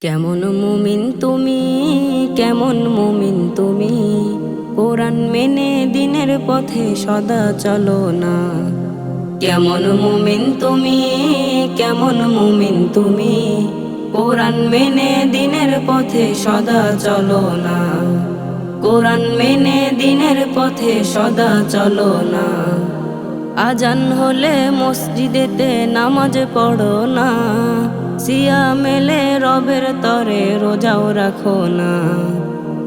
কেমন মুমিন তুমি, কেমন মুমিন তুমি? কোরআন মেনে দিনের পথে সদা চলো না। কেমন মুমিন তুমি, কেমন মুমিন তুমি? কোরআন মেনে দিনের পথে সদা চলো না। কোরআন মেনে দিনের পথে সদা চলো না। আজান হলে মসজিদেতে নামাজ পড়ো না। সিয়া মেলে রবের তরে রোজাও রাখো না।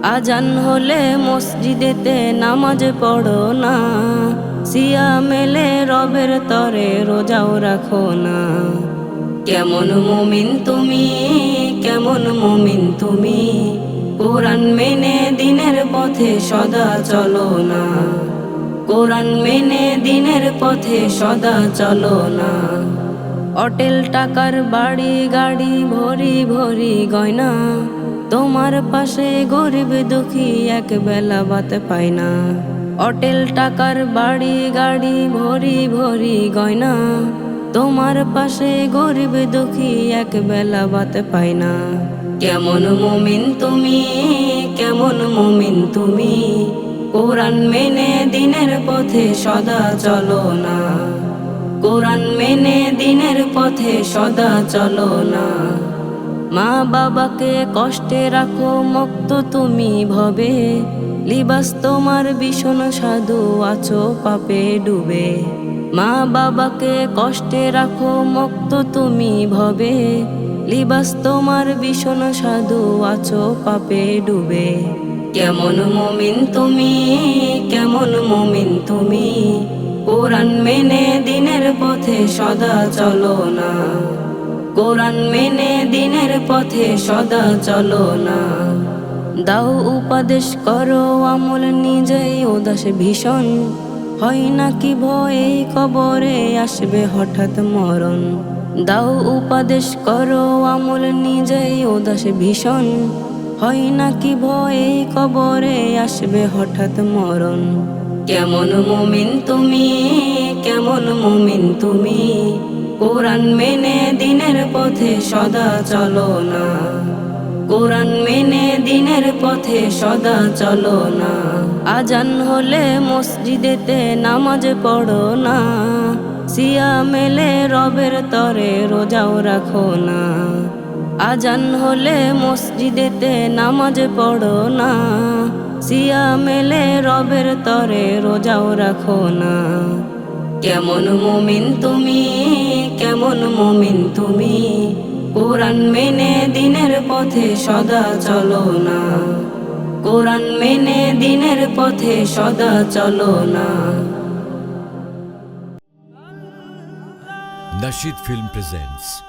আজান হলে মসজিদেতে নামাজ পড়ো না। সিয়া মেলে রবের তরে রোজাও রাখো না। কেমন মুমিন তুমি, কেমন মুমিন তুমি। কোরআন মেনে দিনের পথে সদা চলো না। কোরআন মেনে দিনের পথে সদা চলো না। অটেল টাকার বাড়ি, গাড়ি ভরি ভরি গয়না। তোমার পাশে গরিব দুঃখী এক বেলা বাত পায় না। অটেল টাকার বাড়ি, গাড়ি ভরি ভরি গয়না। তোমার পাশে গরিব দুঃখী এক বেলা বাত পায় না। কেমন মুমিন তুমি, কেমন মুমিন তুমি? কোরআন মেনে দিনের পথে সদা চলো না। কোরআন মেনে দিনের পথে সদা চলো না। মা বাবাকে কষ্টে রাখো, মুক্ত তুমি ভবে। লিবাস তোমার ভীষণ সাধু, আছো পাপে ডুবে। মা বাবাকে কষ্টে রাখো, মুক্ত তুমি ভবে। লিবাস তোমার ভীষণ সাধু, আছো পাপে ডুবে। কেমন মমিন তুমি? কেমন মমিন তুমি? কোরআন মেনে দিনের পথে সদা চলো না। কোরআন মেনে দিনের পথে সদা চলো না। দাও উপদেশ করো, আমল নিজেই উদাস ভীষণ। হয় নাকি ভয়ে কবরে আসবে হঠাৎ মরণ? দাও উপদেশ করো, আমল নিজেই উদাস ভীষণ। হয় নাকি ভয়ে কবরে আসবে হঠাৎ মরণ? কেমন মুমিন তুমি, কেমন মুমিন তুমি? কোরআন মেনে দিনের পথে সদা চলো না। কোরআন মেনে দিনের পথে সদা চলো না। আজান হলে মসজিদেতে নামাজ পড়ো না। সিয়া মেলে রবের তরে রোজাও রাখো না। আজান হলে মসজিদেতে নামাজ পড়ো না। সিয়া মেলে রবের তরে রোজাও রাখো না। কেমন মুমিন তুমি, কেমন মুমিন তুমি। কোরআন মেনে দিনের পথে সদা চলো না। কোরআন মেনে দিনের পথে সদা চলো না। Nashid Film presents